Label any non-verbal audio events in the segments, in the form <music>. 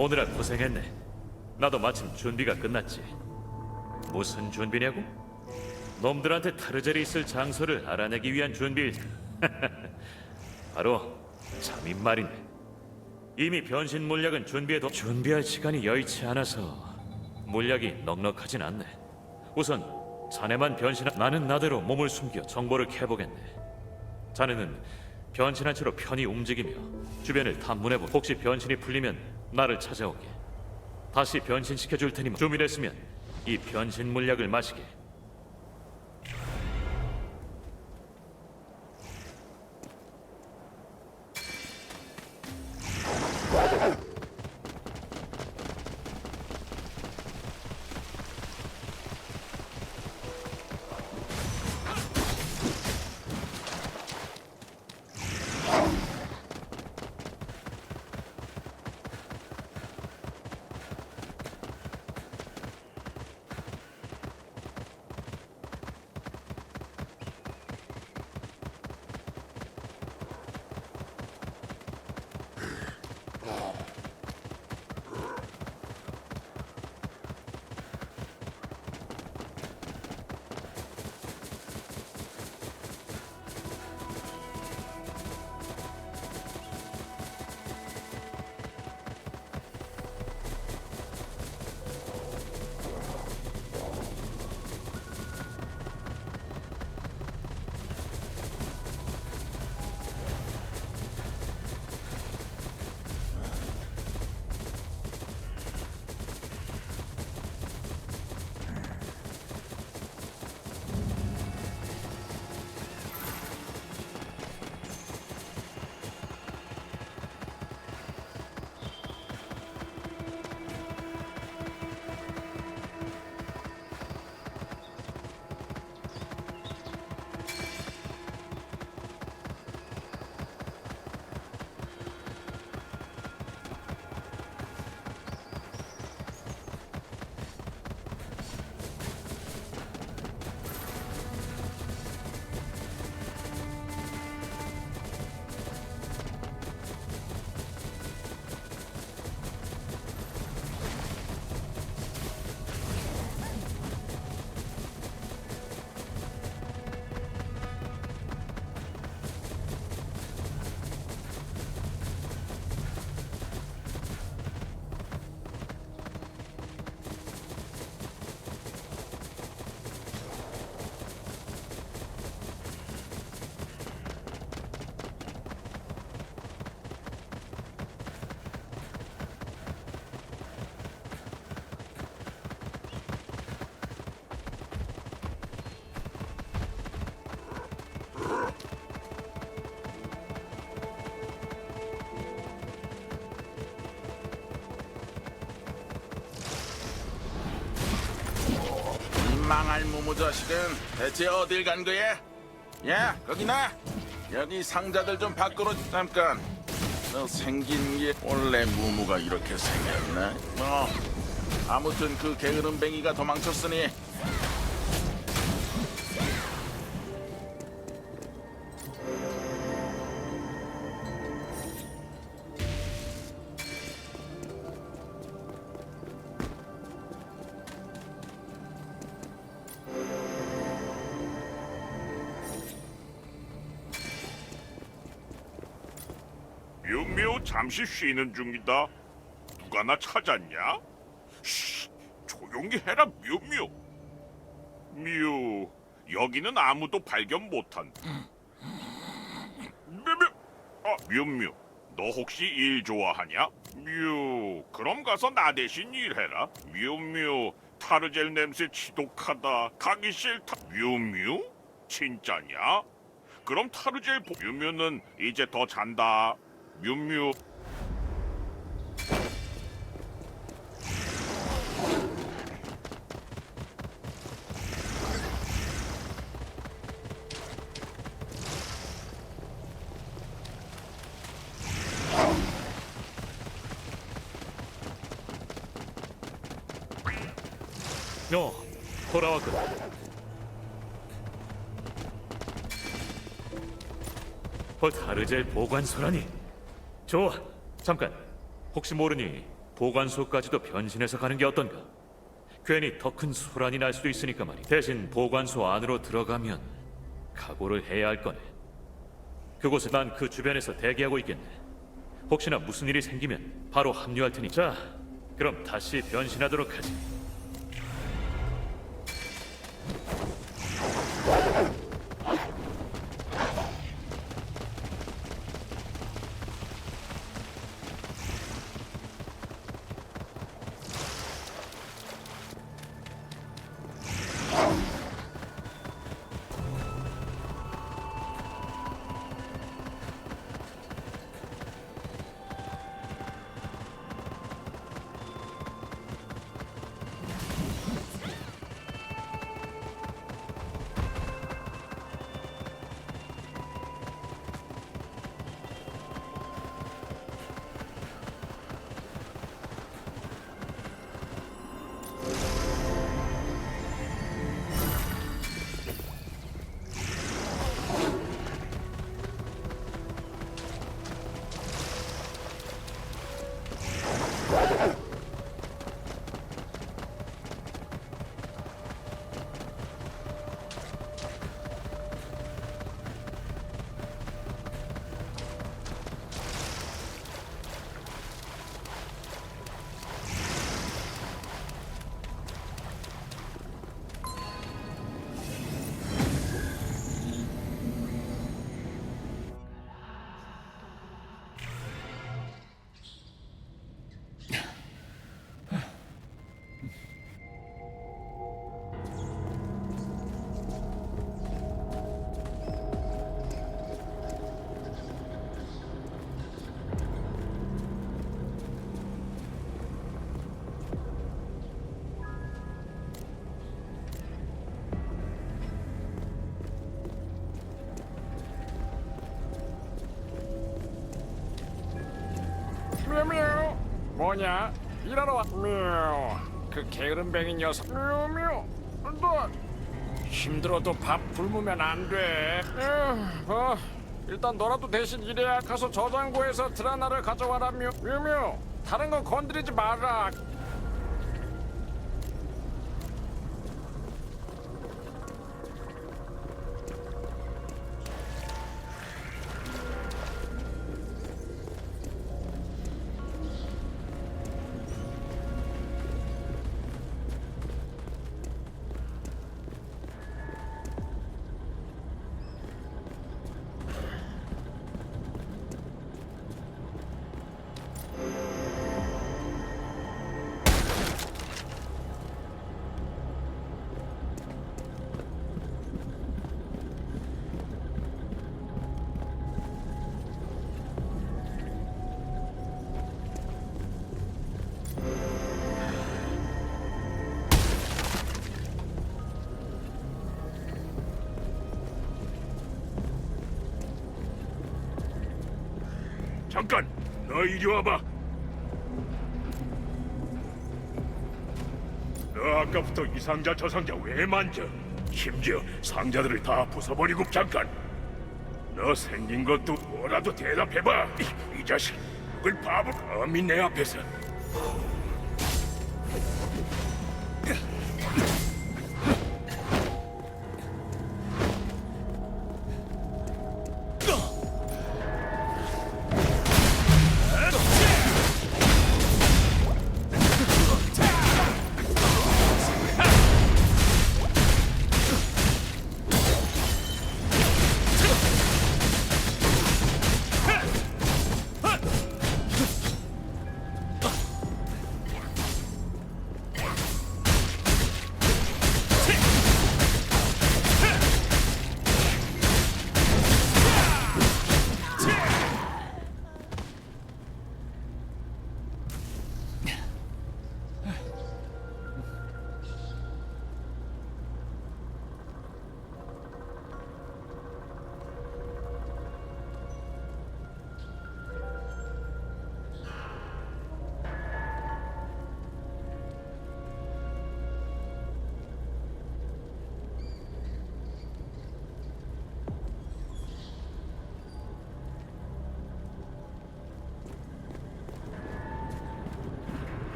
오늘아 고생했네. 나도 마침 준비가 끝났지. 무슨 준비냐고? 놈들한테 타르젤이 있을 장소를 알아내기 위한 준비. <laughs> 바로 잠인 말이네. 이미 변신 물약은 준비해도 준비할 시간이 여의치 않아서 물약이 넉넉하진 않네. 우선 자네만 변신한 나는 나대로 몸을 숨겨 정보를 캐보겠네. 자네는 변신한 채로 편히 움직이며 주변을 탐문해보. 혹시 변신이 풀리면 나를 찾아오게. 다시 변신시켜 줄 테니 준비됐으면 이 변신 물약을 마시게. 무무 자식은 대체 어딜 간 거야? 야, 거기 나! 여기 상자들 좀 밖으로 잠깐. 너 생긴 게 원래 무무가 이렇게 생겼나? 뭐 아무튼 그 게으름뱅이가 도망쳤으니 잠시 쉬는 중이다. 누가 나 찾았냐? 쉬, 조용히 해라 묘묘. 묘, 여기는 아무도 발견 못한. 묘묘, 아 묘묘, 너 혹시 일 좋아하냐? 묘, 그럼 가서 나 대신 일해라. 묘묘, 타르젤 냄새 지독하다. 가기 싫다. 묘묘, 진짜냐? 그럼 타르젤 보... 묘묘는 이제 더 잔다. 묘묘. 어, 돌아왔군. 어, 타르젤 보관소라니. 좋아, 잠깐. 혹시 모르니 보관소까지도 변신해서 가는 게 어떤가? 괜히 더 큰 소란이 날 수도 있으니까 말이. 대신 보관소 안으로 들어가면 각오를 해야 할 거네. 그곳에 난 그 주변에서 대기하고 있겠네. 혹시나 무슨 일이 생기면 바로 합류할 테니. 자, 그럼 다시 변신하도록 하지. 뭐냐? 일하러 왔 뮤그 게으름뱅이 녀석. 뮤뮤 너 힘들어도 밥 굶으면 안돼. 뭐? 일단 너라도 대신 일해야 가서 저장고에서 드라나를 가져와라 뮤 뮤뮤 다른 건 건드리지 마라 잠깐, 너 이리 와봐. 너 아까부터 이 상자 저 상자 왜 만져? 심지어 상자들을 다 부숴버리고 잠깐. 너 생긴 것도 뭐라도 대답해봐. 이, 이 자식, 그걸 바보 감히 내 앞에서.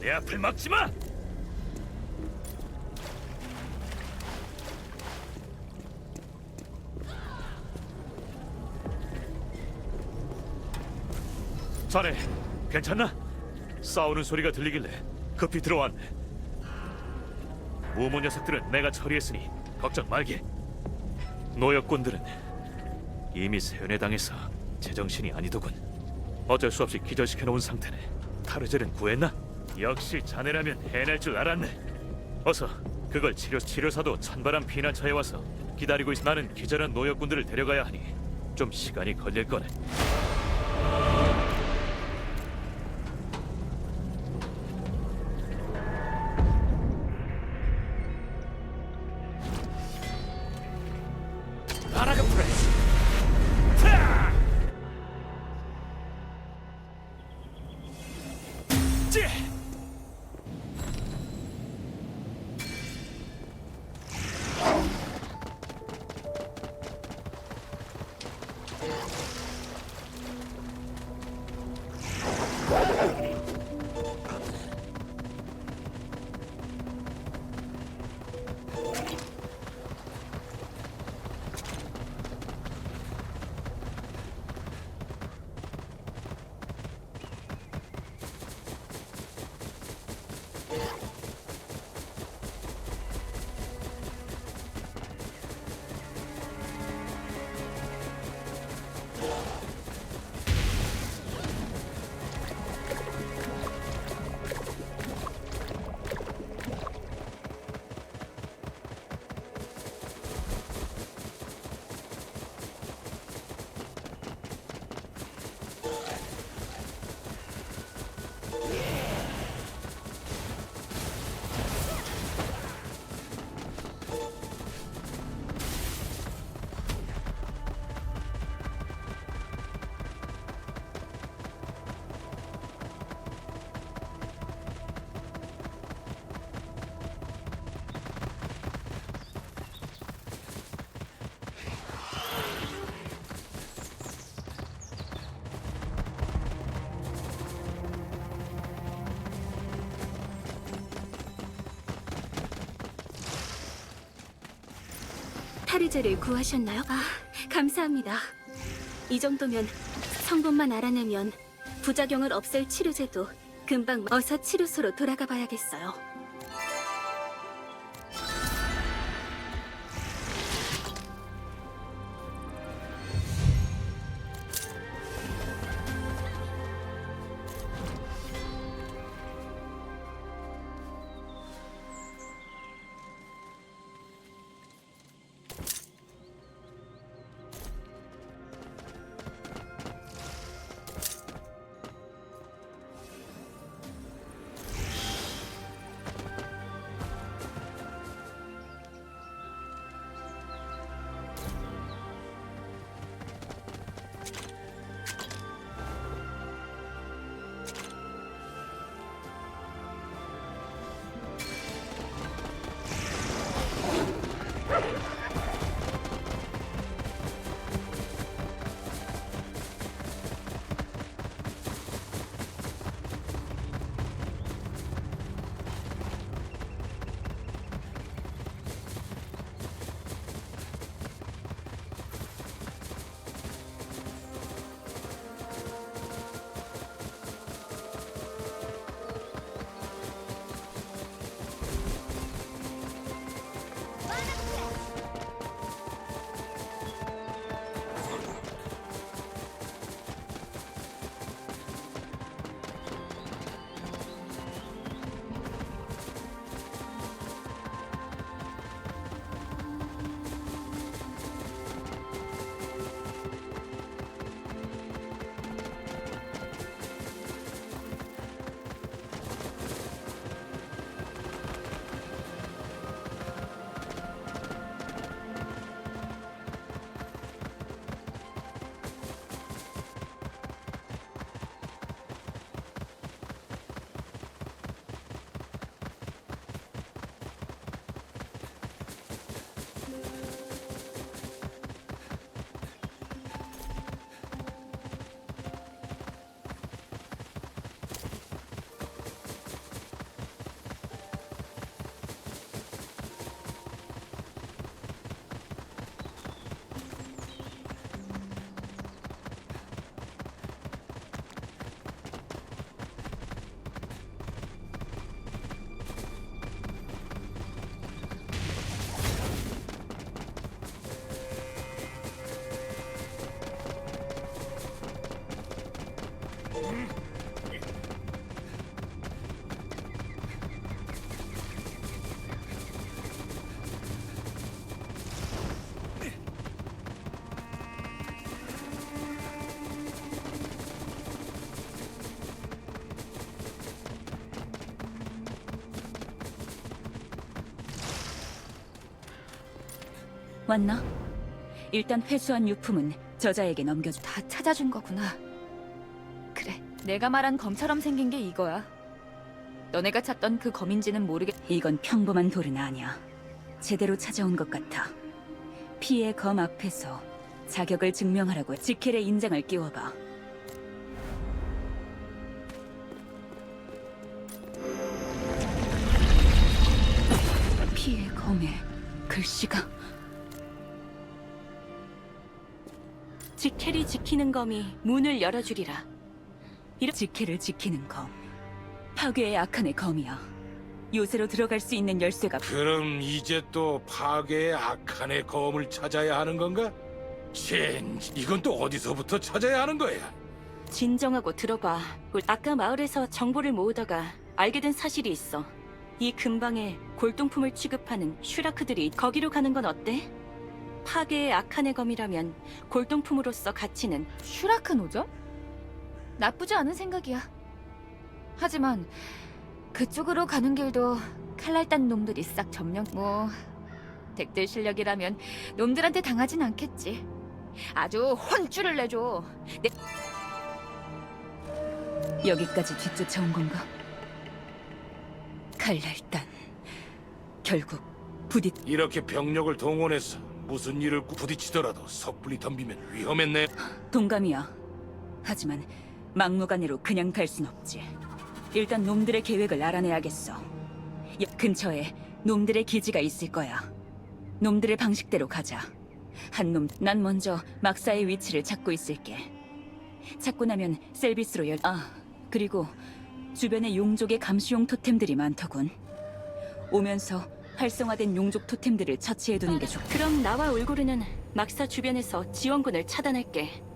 내 앞을 막지 마 자네 괜찮나? 싸우는 소리가 들리길래 급히 들어왔네. 무모 녀석들은 내가 처리했으니 걱정 말게. 노역꾼들은 이미 세연에 당해서 제정신이 아니더군. 어쩔 수 없이 기절시켜 놓은 상태네. 타르젤은 구했나? 역시 자네라면 해낼 줄 알았네. 어서 그걸 치료 치료사도 찬바람 피난처에 와서 기다리고 있. 나는 기절한 노역꾼들을 데려가야 하니 좀 시간이 걸릴 거네. 타르제를 구하셨나요? 아, 감사합니다. 이 정도면 성분만 알아내면 부작용을 없앨 치료제도 금방 어서 치료소로 돌아가 봐야겠어요. 왔나? 일단 회수한 유품은 저자에게 넘겨줘. 다 찾아준 거구나. 그래, 내가 말한 검처럼 생긴 게 이거야. 너네가 찾던 그 검인지는 모르겠. 이건 평범한 돌은 아니야. 제대로 찾아온 것 같아. 피의 검 앞에서 자격을 증명하라고 지켈의 인장을 끼워봐. 피의 검에 글씨가 지켈이 지키는 검이 문을 열어주리라. 지켈을 지키는 검. 파괴의 악한의 검이야. 요새로 들어갈 수 있는 열쇠가 그럼 이제 또 파괴의 악한의 검을 찾아야 하는 건가? 진, 이건 또 어디서부터 찾아야 하는 거야? 진정하고 들어봐. 아까 마을에서 정보를 모으다가 알게 된 사실이 있어. 이 근방에 골동품을 취급하는 슈라크들이 거기로 가는 건 어때? 파괴의 악한의 검이라면 골동품으로서 가치는 슈라크 노점? 나쁘지 않은 생각이야. 하지만 그쪽으로 가는 길도 칼날단 놈들이 싹 점령. 뭐 덱들 실력이라면 놈들한테 당하진 않겠지. 아주 혼쭐을 내줘. 내 여기까지 뒤쫓아온 건가? 칼날단 결국 부딪 이렇게 병력을 동원해서 무슨 일을 부딪히더라도 섣불리 덤비면 위험했네. 동감이야. 하지만 막무가내로 그냥 갈 순 없지. 일단 놈들의 계획을 알아내야겠어. 옆 근처에 놈들의 기지가 있을 거야. 놈들의 방식대로 가자. 한 놈, 난 먼저 막사의 위치를 찾고 있을게. 찾고 나면 셀비스로 열. 아, 그리고 주변에 용족의 감시용 토템들이 많더군. 오면서 활성화된 용족 토템들을 처치해두는 게 좋. 그럼 나와 울고르는 막사 주변에서 지원군을 차단할게.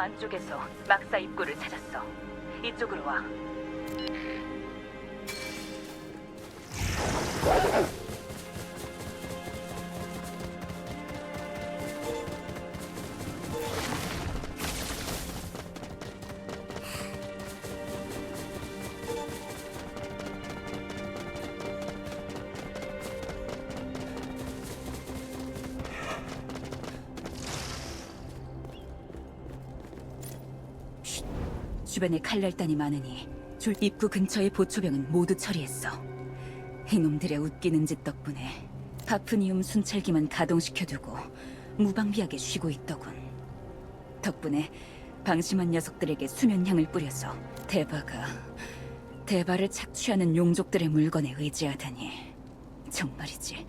안쪽에서 막사 입구를 찾았어. 이쪽으로 와. 주변에 칼날단이 많으니 줄 입구 근처의 보초병은 모두 처리했어. 이놈들의 웃기는 짓 덕분에 파프니움 순찰기만 가동시켜두고 무방비하게 쉬고 있더군. 덕분에 방심한 녀석들에게 수면향을 뿌려서 대바가 대바를 착취하는 용족들의 물건에 의지하다니 정말이지